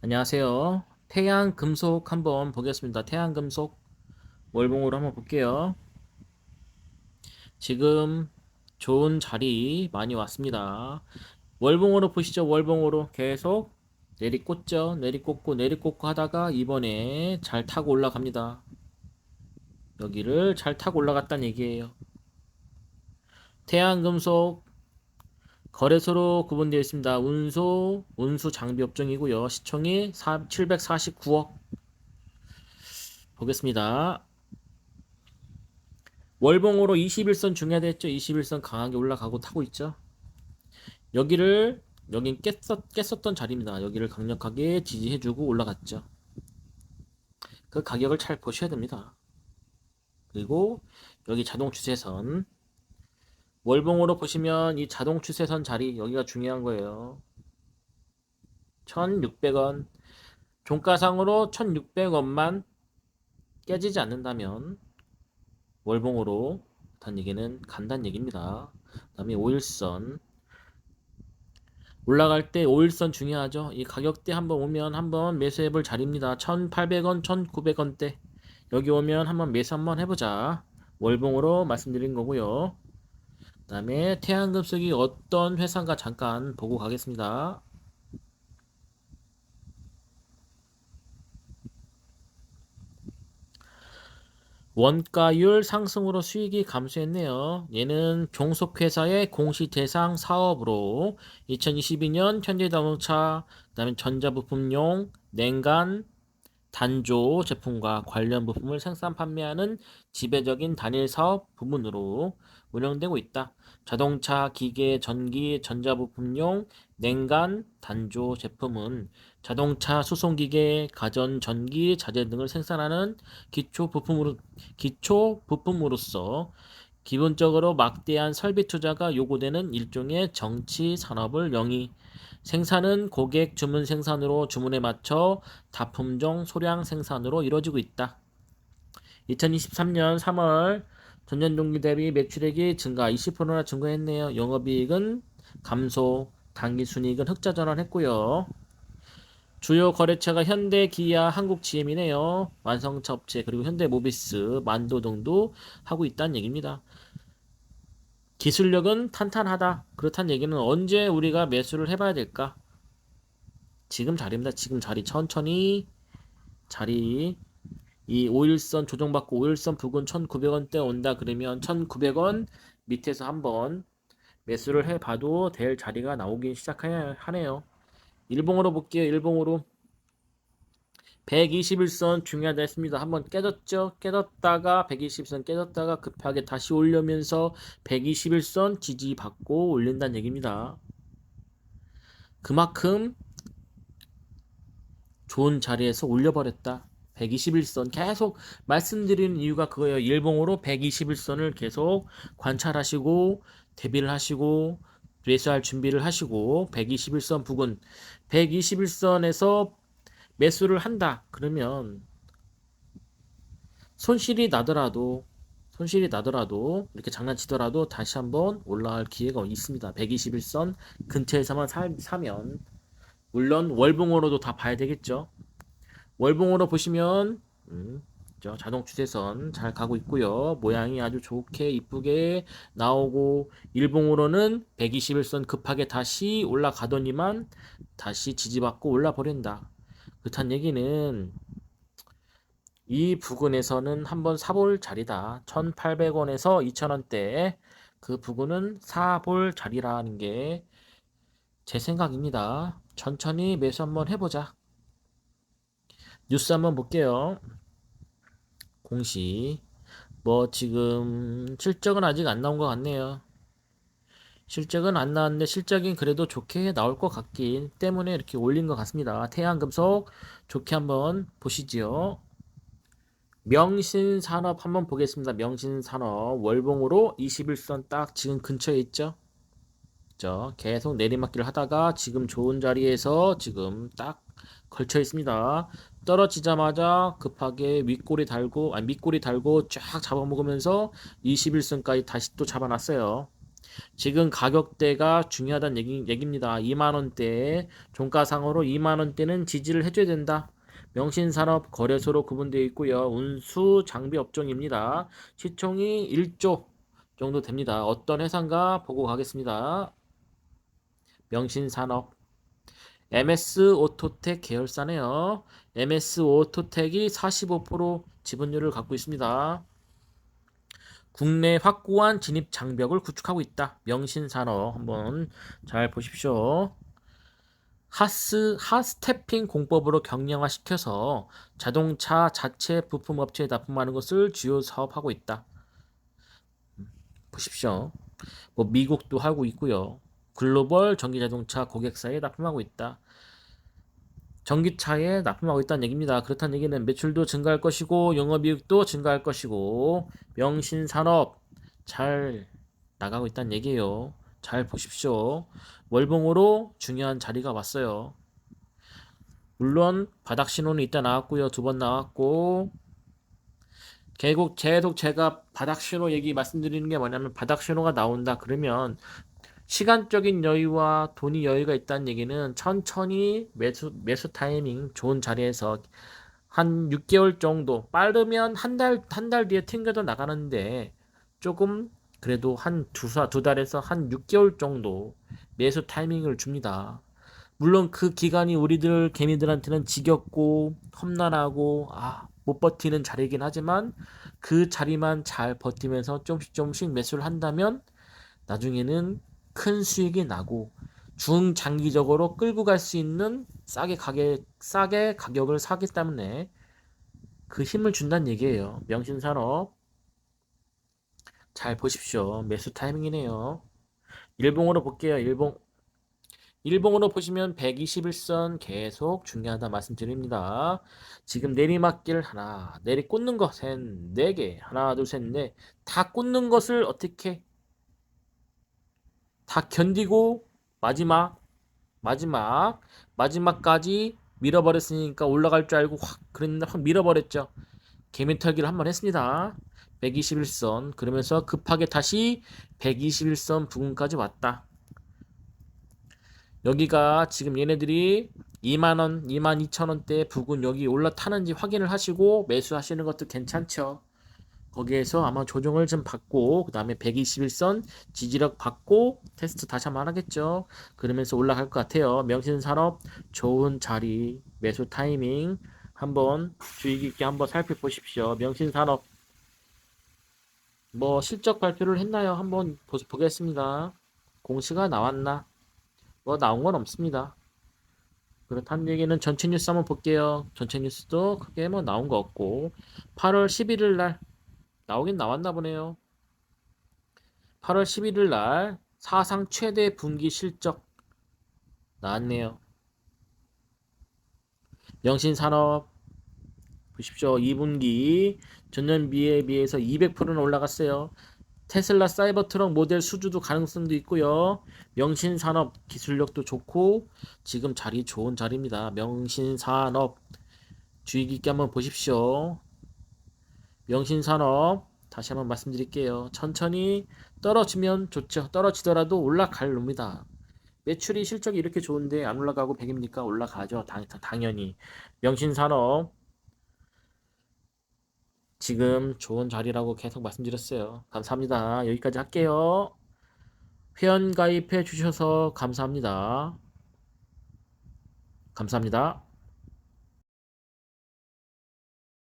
안녕하세요. 태양 금속 한번 보겠습니다. 태양 금속 월봉으로 한번 볼게요. 지금 좋은 자리 많이 왔습니다. 월봉으로 보시죠. 월봉으로 계속 내리꽂죠. 내리꽂고 내리꽂고 하다가 이번에 잘 타고 올라갑니다. 여기를 잘 타고 올라갔다는 얘기예요. 태양 금속 거래소로 구분되어 있습니다. 운소, 운수 장비 업종이고요. 시총이 749억. 보겠습니다. 월봉으로 21선 중요하됐죠. 21선 강하게 올라가고 타고 있죠. 여기를 여긴 깼었, 깼었던 자리입니다. 여기를 강력하게 지지해주고 올라갔죠. 그 가격을 잘 보셔야 됩니다. 그리고 여기 자동 추세선 월봉으로 보시면 이 자동 추세선 자리 여기가 중요한 거예요. 1600원 종가상으로 1600원만 깨지지 않는다면 월봉으로 단 얘기는 간단 얘기입니다. 그 다음에 5일선 올라갈 때 5일선 중요하죠. 이 가격대 한번 오면 한번 매수해 볼 자리입니다. 1800원, 1900원대 여기 오면 한번 매수 한번 해보자. 월봉으로 말씀드린 거고요. 그 다음에 태양금속이 어떤 회사인가 잠깐 보고 가겠습니다. 원가율 상승으로 수익이 감소했네요. 얘는 종속회사의 공시 대상 사업으로 2022년 현대 자동차, 그다음에 전자부품용, 냉간, 단조 제품과 관련 부품을 생산 판매하는 지배적인 단일 사업 부문으로 운영되고 있다. 자동차, 기계, 전기, 전자부품용, 냉간, 단조 제품은 자동차 수송기계, 가전, 전기, 자재 등을 생산하는 기초 부품으로 기초 부품으로서 기본적으로 막대한 설비 투자가 요구되는 일종의 정치 산업을 영위. 생산은 고객 주문 생산으로 주문에 맞춰 다품종 소량 생산으로 이루어지고 있다. 2023년 3월 전년 동기 대비 매출액이 증가 20%나 증가했네요. 영업이익은 감소, 당기순이익은 흑자 전환했고요. 주요 거래처가 현대, 기아, 한국 GM이네요. 완성차 업체 그리고 현대 모비스, 만도 등도 하고 있다는 얘기입니다. 기술력은 탄탄하다. 그렇다는 얘기는 언제 우리가 매수를 해봐야 될까? 지금 자리입니다. 지금 자리 천천히 자리 이 5일선 조정받고 5일선 부근 1900원대 온다 그러면 1900원 밑에서 한번 매수를 해봐도 될 자리가 나오긴 시작하네요. 일봉으로 볼게요. 일봉으로 121선 중요하다 했습니다. 한번 깨졌죠? 깨졌다가 121선 깨졌다가 급하게 다시 올려면서 121선 지지받고 올린다는 얘기입니다. 그만큼 좋은 자리에서 올려버렸다. 121선 계속 말씀드리는 이유가 그거예요. 일봉으로 121선을 계속 관찰하시고 대비를 하시고 매수할 준비를 하시고 121선 부근 121선에서 매수를 한다. 그러면 손실이 나더라도 손실이 나더라도 이렇게 장난치더라도 다시 한번 올라갈 기회가 있습니다. 121선 근처에서만 사, 사면 물론 월봉으로도 다 봐야 되겠죠. 월봉으로 보시면 음, 저 자동 추세선 잘 가고 있고요. 모양이 아주 좋게 이쁘게 나오고 일봉으로는 121선 급하게 다시 올라가더니만 다시 지지받고 올라 버린다. 그렇단 얘기는 이 부근에서는 한번 사볼 자리다. 1,800원에서 2,000원대 그 부근은 사볼 자리라는 게 제 생각입니다. 천천히 매수 한번 해보자. 뉴스 한번 볼게요. 공시. 뭐 지금 실적은 아직 안 나온 것 같네요. 실적은 안 나왔는데 실적이 그래도 좋게 나올 것 같기 때문에 이렇게 올린 것 같습니다. 태양금속 좋게 한번 보시지요. 명신산업 한번 보겠습니다. 명신산업 월봉으로 21선 딱 지금 근처에 있죠. 죠 계속 내리막기를 하다가 지금 좋은 자리에서 지금 딱 걸쳐 있습니다. 떨어지자마자 급하게 윗꼬리 달고 아니 밑꼬리 달고 쫙 잡아먹으면서 21선까지 다시 또 잡아놨어요. 지금 가격대가 중요하다는 얘기, 얘기입니다. 2만원대, 종가상으로 2만원대는 지지를 해줘야 된다. 명신산업 거래소로 구분되어 있고요. 운수 장비 업종입니다. 시총이 1조 정도 됩니다. 어떤 회사인가 보고 가겠습니다. 명신산업 MS 오토텍 계열사네요. MS 오토텍이 45% 지분율을 갖고 있습니다. 국내 확고한 진입 장벽을 구축하고 있다. 명신산업 한번 잘 보십시오. 하스 하스태핑 공법으로 경량화시켜서 자동차 자체 부품 업체에 납품하는 것을 주요 사업하고 있다. 보십시오. 뭐 미국도 하고 있고요. 글로벌 전기 자동차 고객사에 납품하고 있다. 전기차에 납품하고 있다는 얘기입니다. 그렇다는 얘기는 매출도 증가할 것이고 영업이익도 증가할 것이고 명신산업 잘 나가고 있다는 얘기예요. 잘 보십시오. 월봉으로 중요한 자리가 왔어요. 물론 바닥 신호는 이따 나왔고요. 두 번 나왔고 계속 계속 제가 바닥 신호 얘기 말씀드리는 게 뭐냐면 바닥 신호가 나온다 그러면 시간적인 여유와 돈이 여유가 있다는 얘기는 천천히 매수 매수 타이밍 좋은 자리에서 한 6개월 정도 빠르면 한 달 한 달 뒤에 튕겨도 나가는데 조금 그래도 한 두사 두 달에서 한 6개월 정도 매수 타이밍을 줍니다. 물론 그 기간이 우리들 개미들한테는 지겹고 험난하고 아, 못 버티는 자리이긴 하지만 그 자리만 잘 버티면서 조금씩 조금씩 매수를 한다면 나중에는 큰 수익이 나고 중장기적으로 끌고 갈 수 있는 싸게 가게 싸게 가격을 사기 때문에 그 힘을 준다는 얘기예요. 명신 산업 잘 보십시오. 매수 타이밍이네요. 일봉으로 볼게요. 일봉 일봉으로 보시면 121선 계속 중요하다 말씀드립니다. 지금 내리막길 하나, 내리 꽂는 거 셋, 네 개, 하나, 둘, 셋, 넷, 다 꽂는 것을 어떻게 다 견디고 마지막 마지막 마지막까지 밀어버렸으니까 올라갈 줄 알고 확 그랬는데 확 밀어버렸죠. 개미털기를 한 번 했습니다. 121선 그러면서 급하게 다시 121선 부근까지 왔다. 여기가 지금 얘네들이 2만원, 2만 2천원대 부근 여기 올라타는지 확인을 하시고 매수하시는 것도 괜찮죠. 거기에서 아마 조정을 좀 받고 그 다음에 121선 지지력 받고 테스트 다시 한번 하겠죠. 그러면서 올라갈 것 같아요. 명신산업 좋은 자리 매수 타이밍 한번 주의 깊게 한번 살펴보십시오. 명신산업 뭐 실적 발표를 했나요? 한번 보, 보겠습니다. 공시가 나왔나? 뭐 나온 건 없습니다. 그렇다는 얘기는 전체 뉴스 한번 볼게요. 전체 뉴스도 크게 뭐 나온 거 없고 8월 11일 날 나오긴 나왔나 보네요. 8월 11일 날 사상 최대 분기 실적 나왔네요. 영신산업 보십시오. 2분기 전년 비에 비해서 200%는 올라갔어요. 테슬라 사이버트럭 모델 수주도 가능성도 있고요. 명신산업 기술력도 좋고 지금 자리 좋은 자리입니다. 명신산업 주의 깊게 한번 보십시오. 명신산업 다시 한번 말씀드릴게요. 천천히 떨어지면 좋죠. 떨어지더라도 올라갈 놈이다. 매출이 실적이 이렇게 좋은데 안 올라가고 100입니까? 올라가죠. 당, 당연히. 명신산업 지금 좋은 자리라고 계속 말씀드렸어요. 감사합니다. 여기까지 할게요. 회원 가입해 주셔서 감사합니다. 감사합니다.